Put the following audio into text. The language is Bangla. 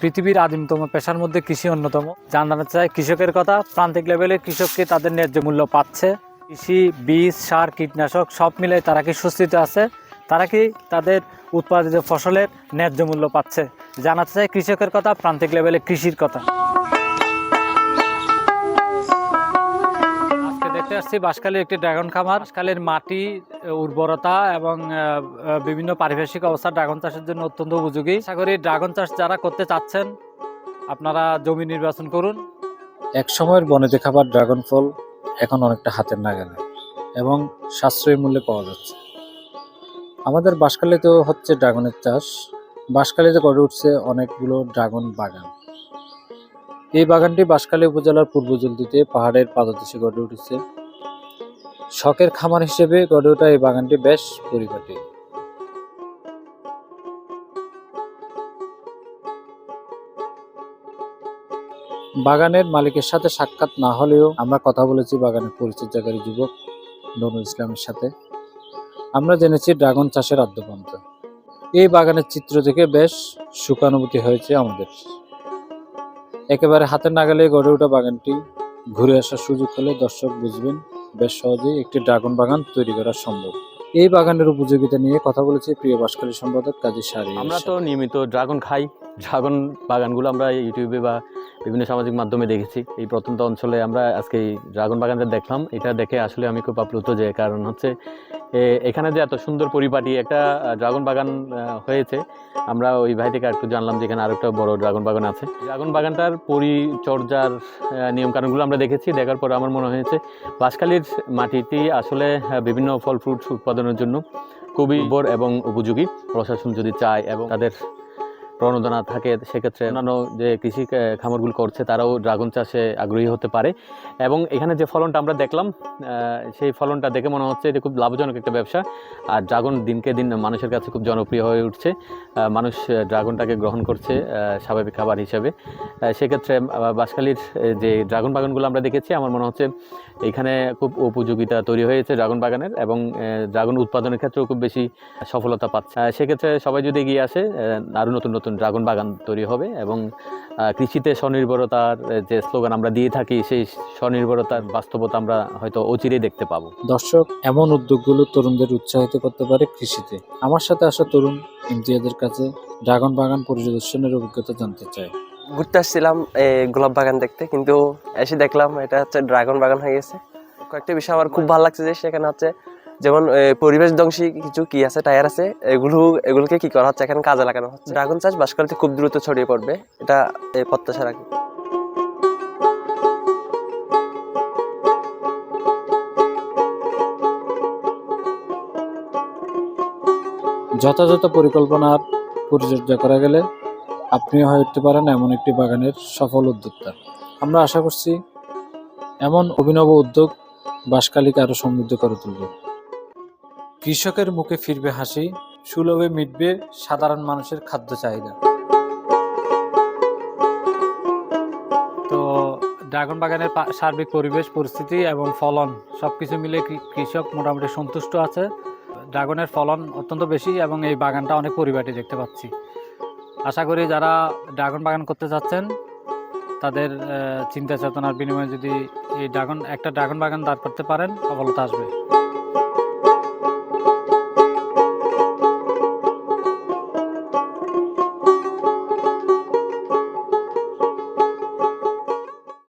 পৃথিবীর আদিমতম, পেশার মধ্যে কৃষি অন্যতম। জানানো চাই, কৃষকের কথা, প্রান্তিক লেভেলে কৃষককে তাদের ন্যায্য মূল্য পাচ্ছে। কৃষি, বীজ, সার, কীটনাশক, সব মিলে তারা কি সুস্থিত আছে? তারা কি তাদের উৎপাদিত ফসলের ন্যায্য মূল্য পাচ্ছে? জানাতে চাই, কৃষকের কথা, প্রান্তিক লেভেলে কৃষির কথা। আসছি বাঁশখালীর একটি ড্রাগন খামার। বাঁশখালীর মাটি উর্বরতা এবং বিভিন্ন পারিপার্শ্বিক অবস্থা ড্রাগন চাষের জন্য অত্যন্ত উপযোগী। আশা করি ড্রাগন চাষ যারা করতে চাচ্ছেন, আপনারা জমি নির্বাচন করুন। এক সময়ের বনেতে খাবার ড্রাগন ফল এখন অনেকটা হাতের নাগালে এবং সাশ্রয়ী মূল্যে পাওয়া যাচ্ছে। আমাদের বাঁশখালীতেও হচ্ছে ড্রাগনের চাষ। বাঁশখালীতে গড়ে উঠছে অনেকগুলো ড্রাগন বাগান। এই বাগানটি বাঁশখালী উপজেলার পূর্ব জলদিতে পাহাড়ের পাদদেশে গড়ে উঠেছে। শখের খামার হিসেবে গড়ে ওঠা এই বাগানটি বেশ পরিপাটি। বাগানের মালিকের সাথে সাক্ষাৎ না হলেও আমরা কথা বলেছি বাগানের পরিচর্যাকারী যুবক নুরুল ইসলামের সাথে। আমরা জেনেছি ড্রাগন চাষের আদ্যপন্থা। এই বাগানের চিত্র দেখে বেশ সুখানুভূতি হয়েছে আমাদের। একেবারে হাতের নাগালে গড়ে ওঠা বাগানটি ঘুরে আসার সুযোগ হলে দর্শক বুঝবেন বেশ সহজেই একটি ড্রাগন বাগান তৈরি করা সম্ভব। এই বাগানের উপযোগিতা নিয়ে কথা বলেছি প্রিয় বাসকালী সম্পাদক কাজী সারি আমরা তো নিয়মিত ড্রাগন খাই। ড্রাগন বাগানগুলো আমরা ইউটিউবে বা বিভিন্ন সামাজিক মাধ্যমে দেখেছি। এই প্রত্যন্ত অঞ্চলে আমরা আজকে এই ড্রাগন বাগানটা দেখলাম। এটা দেখে আসলে আমি খুব আপ্লুত যে কারণ হচ্ছে এখানে যে এত সুন্দর পরিপাটি একটা ড্রাগন বাগান হয়েছে। আমরা ওই ভাই থেকে একটু জানলাম যে এখানে আরেকটা বড় ড্রাগন বাগান আছে। ড্রাগন বাগানটার পরিচর্যার নিয়মকানুনগুলো আমরা দেখেছি। দেখার পর আমার মনে হয়েছে বাঁশখালীর মাটিটি আসলে বিভিন্ন ফল ফ্রুট উৎপাদনের জন্য খুবই এবং উপযোগী। প্রশাসন যদি চায় এবং তাদের প্রণোদনা থাকে সেক্ষেত্রে অন্যান্য যে কৃষি খামারগুলো করছে, তারাও ড্রাগন চাষে আগ্রহী হতে পারে। এবং এখানে যে ফলনটা আমরা দেখলাম সেই ফলনটা দেখে মনে হচ্ছে এটা খুব লাভজনক একটা ব্যবসা। আর ড্রাগন দিনকে দিন মানুষের কাছে খুব জনপ্রিয় হয়ে উঠছে। মানুষ ড্রাগনটাকে গ্রহণ করছে স্বাভাবিক খাবার হিসেবে। সেক্ষেত্রে বাঁশখালীর যে ড্রাগন বাগানগুলো আমরা দেখেছি, আমার মনে হচ্ছে এখানে খুব উপযোগিতা তৈরি হয়েছে ড্রাগন বাগানের এবং ড্রাগন উৎপাদনের ক্ষেত্রেও খুব বেশি সফলতা পাচ্ছে। সেক্ষেত্রে সবাই যদি এগিয়ে আসে আরও নতুন নতুন ড্রাগন বাগান তৈরি হবে এবং কৃষিতে স্বনির্ভরতার যে স্লোগান আমরা দিয়ে থাকি সেই স্বনির্ভরতার বাস্তবতা আমরা হয়তো অচিরেই দেখতে পাবো। দর্শক এমন উদ্যোগগুলো তরুণদের উৎসাহিত করতে পারে কৃষিতে। আমার সাথে আসা তরুণ ইমতিয়াজের কাছে ড্রাগন বাগান পরিদর্শনের অভিজ্ঞতা জানতে চাই। ঘুরতে আসছিলাম এই গোলাপ বাগান দেখতে কিন্তু এসে দেখলাম এটা হচ্ছে ড্রাগন বাগান হয়ে গেছে। কয়েকটা বিষয় আমার খুব ভালো লাগছে যে সেখানে হচ্ছে যেমন পরিবেশ ধ্বংসী কিছু কি আছে, টায়ার আছে, এগুলো, এগুলোকে কি করা হচ্ছে? এখানে কাজে লাগানো হচ্ছে। ড্রাগন চাষ বাসকালতে খুব দ্রুত ছড়িয়ে পড়বে। এটা প্রত্যাশা রাখি। যথাযথ পরিকল্পনার পরিচর্যা করা গেলে আপনিও হয়ে উঠতে পারেন এমন একটি বাগানের সফল উদ্যোক্তা। আমরা আশা করছি, এমন অভিনব উদ্যোগ বাসকালীকে আরও সমৃদ্ধ করে তুলবে। কৃষকের মুখে ফিরবে হাসি, সুলভে মিটবে সাধারণ মানুষের খাদ্য চাহিদা। তো ড্রাগন বাগানের সার্বিক পরিবেশ, পরিস্থিতি এবং ফলন সব কিছু মিলে কৃষক মোটামুটি সন্তুষ্ট আছে। ড্রাগনের ফলন অত্যন্ত বেশি এবং এই বাগানটা অনেক পরিপাটি দেখতে পাচ্ছি। আশা করি যারা ড্রাগন বাগান করতে চাচ্ছেন, তাদের চিন্তা চেতনার বিনিময়ে যদি এই ড্রাগন একটা ড্রাগন বাগান দাঁড় করতে পারেন সফলতা আসবে।